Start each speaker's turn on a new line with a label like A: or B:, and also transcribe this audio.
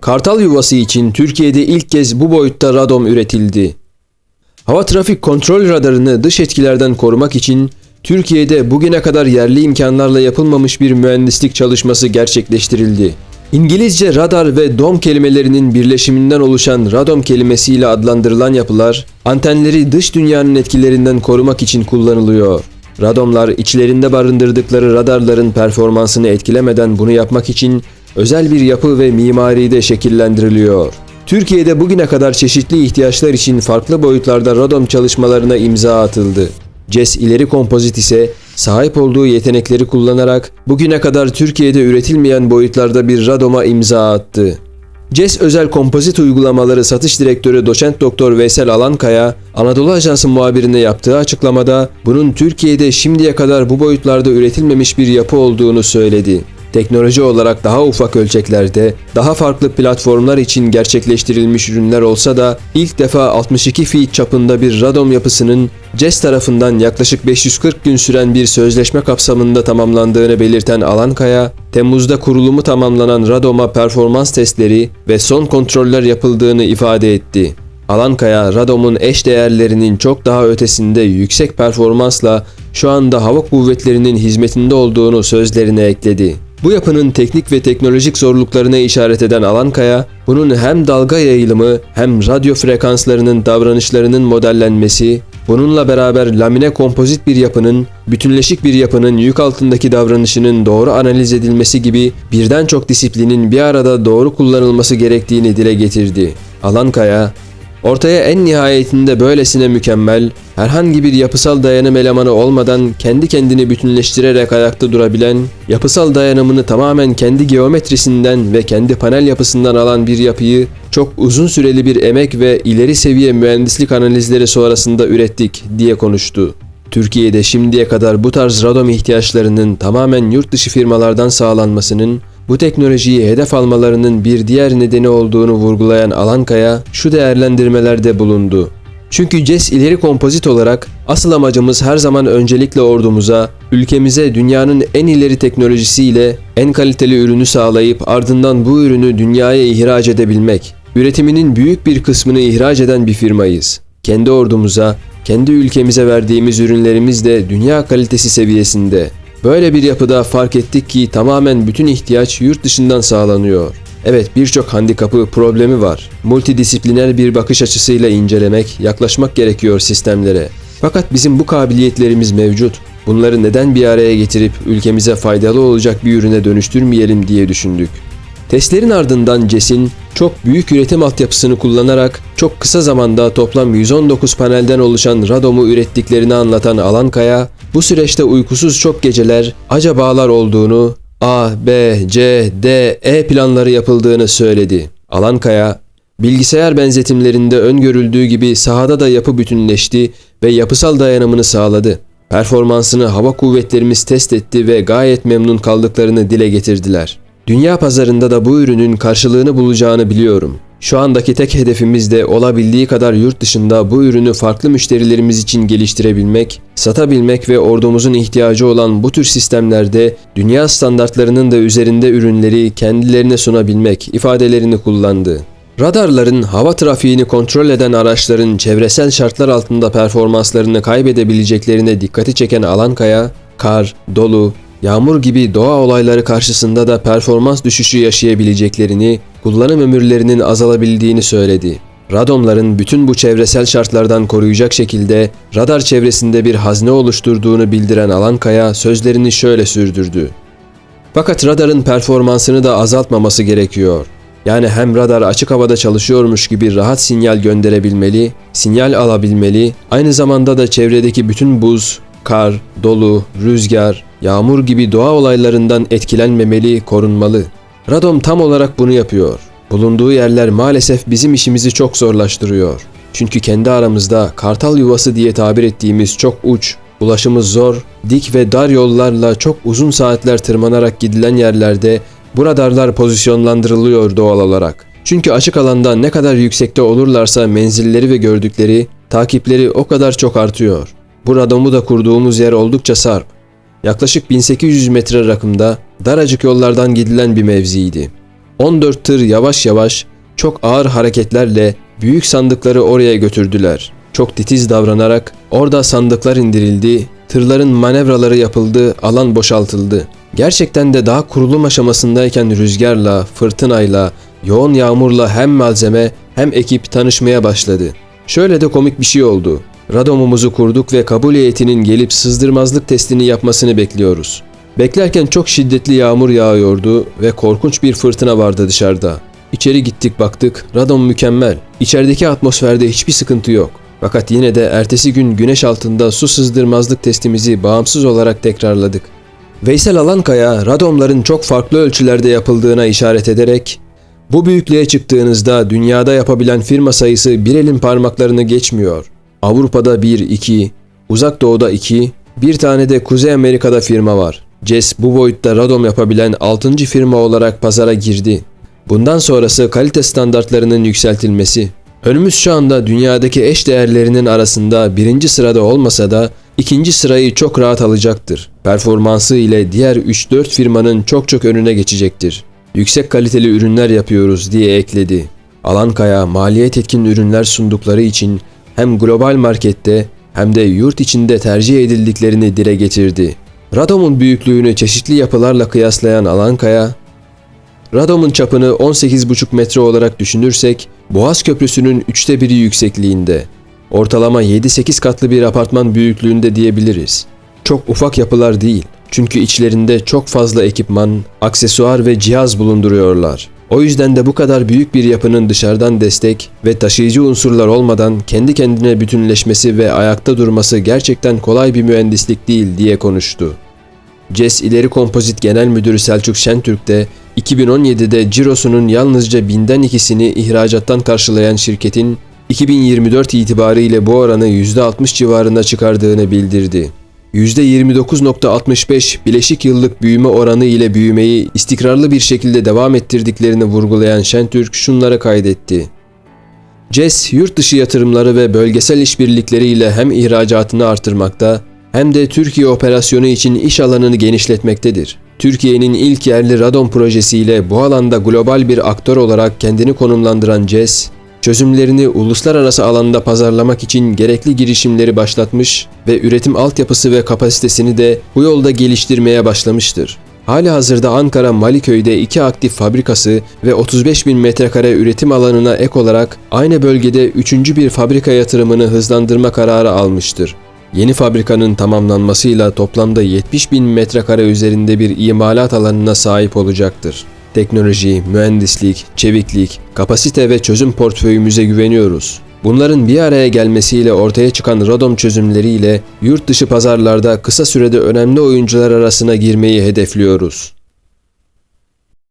A: Kartal yuvası için Türkiye'de ilk kez bu boyutta radom üretildi. Hava trafik kontrol radarını dış etkilerden korumak için Türkiye'de bugüne kadar yerli imkanlarla yapılmamış bir mühendislik çalışması gerçekleştirildi. İngilizce radar ve dom kelimelerinin birleşiminden oluşan radom kelimesiyle adlandırılan yapılar, antenleri dış dünyanın etkilerinden korumak için kullanılıyor. Radomlar içlerinde barındırdıkları radarların performansını etkilemeden bunu yapmak için özel bir yapı ve mimaride şekillendiriliyor. Türkiye'de bugüne kadar çeşitli ihtiyaçlar için farklı boyutlarda radom çalışmalarına imza atıldı. CES ileri kompozit ise sahip olduğu yetenekleri kullanarak bugüne kadar Türkiye'de üretilmeyen boyutlarda bir radoma imza attı. CES özel kompozit uygulamaları satış direktörü doçent doktor Veysel Alankaya, Anadolu Ajansı muhabirine yaptığı açıklamada bunun Türkiye'de şimdiye kadar bu boyutlarda üretilmemiş bir yapı olduğunu söyledi teknoloji olarak daha ufak ölçeklerde, daha farklı platformlar için gerçekleştirilmiş ürünler olsa da ilk defa 62 feet çapında bir radom yapısının CES tarafından yaklaşık 540 gün süren bir sözleşme kapsamında tamamlandığını belirten Alankaya, Temmuz'da kurulumu tamamlanan radoma performans testleri ve son kontroller yapıldığını ifade etti. Alankaya, Radom'un eş değerlerinin çok daha ötesinde yüksek performansla şu anda hava kuvvetlerinin hizmetinde olduğunu sözlerine ekledi. Bu yapının teknik ve teknolojik zorluklarına işaret eden Alankaya, bunun hem dalga yayılımı hem radyo frekanslarının davranışlarının modellenmesi, bununla beraber lamine kompozit bir yapının, bütünleşik bir yapının yük altındaki davranışının doğru analiz edilmesi gibi birden çok disiplinin bir arada doğru kullanılması gerektiğini dile getirdi. Alankaya, Ortaya en nihayetinde böylesine mükemmel, herhangi bir yapısal dayanım elemanı olmadan kendi kendini bütünleştirerek ayakta durabilen, yapısal dayanımını tamamen kendi geometrisinden ve kendi panel yapısından alan bir yapıyı çok uzun süreli bir emek ve ileri seviye mühendislik analizleri sonrasında ürettik diye konuştu. Türkiye'de şimdiye kadar bu tarz radom ihtiyaçlarının tamamen yurt dışı firmalardan sağlanmasının bu teknolojiyi hedef almalarının bir diğer nedeni olduğunu vurgulayan Alankaya şu değerlendirmelerde bulundu. Çünkü CES ileri kompozit olarak asıl amacımız her zaman öncelikle ordumuza, ülkemize dünyanın en ileri teknolojisiyle en kaliteli ürünü sağlayıp ardından bu ürünü dünyaya ihraç edebilmek. Üretiminin büyük bir kısmını ihraç eden bir firmayız. Kendi ordumuza, kendi ülkemize verdiğimiz ürünlerimiz de dünya kalitesi seviyesinde. Böyle bir yapıda fark ettik ki tamamen bütün ihtiyaç yurt dışından sağlanıyor. Evet birçok handikapı, problemi var. Multidisipliner bir bakış açısıyla incelemek, yaklaşmak gerekiyor sistemlere. Fakat bizim bu kabiliyetlerimiz mevcut. Bunları neden bir araya getirip ülkemize faydalı olacak bir ürüne dönüştürmeyelim diye düşündük. Testlerin ardından CES'in çok büyük üretim altyapısını kullanarak çok kısa zamanda toplam 119 panelden oluşan radomu ürettiklerini anlatan Alankaya, bu süreçte uykusuz çok geceler, acabalar olduğunu, A, B, C, D, E planları yapıldığını söyledi. Alankaya, bilgisayar benzetimlerinde öngörüldüğü gibi sahada da yapı bütünleşti ve yapısal dayanımını sağladı. Performansını hava kuvvetlerimiz test etti ve gayet memnun kaldıklarını dile getirdiler. Dünya pazarında da bu ürünün karşılığını bulacağını biliyorum. Şu andaki tek hedefimiz de olabildiği kadar yurt dışında bu ürünü farklı müşterilerimiz için geliştirebilmek, satabilmek ve ordumuzun ihtiyacı olan bu tür sistemlerde dünya standartlarının da üzerinde ürünleri kendilerine sunabilmek ifadelerini kullandı. Radarların hava trafiğini kontrol eden araçların çevresel şartlar altında performanslarını kaybedebileceklerine dikkati çeken Alankaya, kar, dolu, yağmur gibi doğa olayları karşısında da performans düşüşü yaşayabileceklerini, kullanım ömürlerinin azalabildiğini söyledi. Radomların bütün bu çevresel şartlardan koruyacak şekilde radar çevresinde bir hazne oluşturduğunu bildiren Alankaya sözlerini şöyle sürdürdü. Fakat radarın performansını da azaltmaması gerekiyor. Yani hem radar açık havada çalışıyormuş gibi rahat sinyal gönderebilmeli, sinyal alabilmeli, aynı zamanda da çevredeki bütün buz, kar, dolu, rüzgar, yağmur gibi doğa olaylarından etkilenmemeli, korunmalı. Radom tam olarak bunu yapıyor. Bulunduğu yerler maalesef bizim işimizi çok zorlaştırıyor. Çünkü kendi aramızda kartal yuvası diye tabir ettiğimiz çok uç, ulaşımı zor, dik ve dar yollarla çok uzun saatler tırmanarak gidilen yerlerde bu radarlar pozisyonlandırılıyor doğal olarak. Çünkü açık alanda ne kadar yüksekte olurlarsa menzilleri ve gördükleri, takipleri o kadar çok artıyor. Bu radomu da kurduğumuz yer oldukça sarp. yaklaşık 1800 metre rakımda daracık yollardan gidilen bir mevziydi. 14 tır yavaş yavaş çok ağır hareketlerle büyük sandıkları oraya götürdüler. Çok titiz davranarak orada sandıklar indirildi, tırların manevraları yapıldı, alan boşaltıldı. Gerçekten de daha kurulum aşamasındayken rüzgarla, fırtınayla, yoğun yağmurla hem malzeme hem ekip tanışmaya başladı. Şöyle de komik bir şey oldu. Radomumuzu kurduk ve kabul heyetinin gelip sızdırmazlık testini yapmasını bekliyoruz. Beklerken çok şiddetli yağmur yağıyordu ve korkunç bir fırtına vardı dışarıda. İçeri gittik baktık, radom mükemmel. İçerideki atmosferde hiçbir sıkıntı yok. Fakat yine de ertesi gün güneş altında su sızdırmazlık testimizi bağımsız olarak tekrarladık. Veysel Alankaya, radomların çok farklı ölçülerde yapıldığına işaret ederek, bu büyüklüğe çıktığınızda dünyada yapabilen firma sayısı bir elin parmaklarını geçmiyor. Avrupa'da 1-2, Uzak Doğu'da 2, bir tane de Kuzey Amerika'da firma var. CES bu boyutta radom yapabilen 6. firma olarak pazara girdi. Bundan sonrası kalite standartlarının yükseltilmesi. Önümüz şu anda dünyadaki eş değerlerinin arasında birinci sırada olmasa da ikinci sırayı çok rahat alacaktır. Performansı ile diğer 3-4 firmanın çok çok önüne geçecektir. Yüksek kaliteli ürünler yapıyoruz diye ekledi. Alankaya maliyet etkin ürünler sundukları için hem global markette hem de yurt içinde tercih edildiklerini dile getirdi. Radom'un büyüklüğünü çeşitli yapılarla kıyaslayan Alankaya, Radom'un çapını 18,5 metre olarak düşünürsek Boğaz Köprüsü'nün üçte biri yüksekliğinde. Ortalama 7-8 katlı bir apartman büyüklüğünde diyebiliriz. Çok ufak yapılar değil. Çünkü içlerinde çok fazla ekipman, aksesuar ve cihaz bulunduruyorlar. O yüzden de bu kadar büyük bir yapının dışarıdan destek ve taşıyıcı unsurlar olmadan kendi kendine bütünleşmesi ve ayakta durması gerçekten kolay bir mühendislik değil diye konuştu. CES İleri Kompozit Genel Müdürü Selçuk Şentürk de 2017'de cirosunun yalnızca binden ikisini ihracattan karşılayan şirketin 2024 itibariyle bu oranı %60 civarında çıkardığını bildirdi. %29.65 bileşik yıllık büyüme oranı ile büyümeyi istikrarlı bir şekilde devam ettirdiklerini vurgulayan Şentürk şunları kaydetti. CES, yurt dışı yatırımları ve bölgesel işbirlikleriyle hem ihracatını artırmakta hem de Türkiye operasyonu için iş alanını genişletmektedir. Türkiye'nin ilk yerli radon projesiyle bu alanda global bir aktör olarak kendini konumlandıran CES, çözümlerini uluslararası alanda pazarlamak için gerekli girişimleri başlatmış ve üretim altyapısı ve kapasitesini de bu yolda geliştirmeye başlamıştır. Hali hazırda Ankara Maliköy'de iki aktif fabrikası ve 35 bin metrekare üretim alanına ek olarak aynı bölgede üçüncü bir fabrika yatırımını hızlandırma kararı almıştır. Yeni fabrikanın tamamlanmasıyla toplamda 70 bin metrekare üzerinde bir imalat alanına sahip olacaktır. Teknoloji, mühendislik, çeviklik, kapasite ve çözüm portföyümüze güveniyoruz. Bunların bir araya gelmesiyle ortaya çıkan radom çözümleriyle yurt dışı pazarlarda kısa sürede önemli oyuncular arasına girmeyi hedefliyoruz.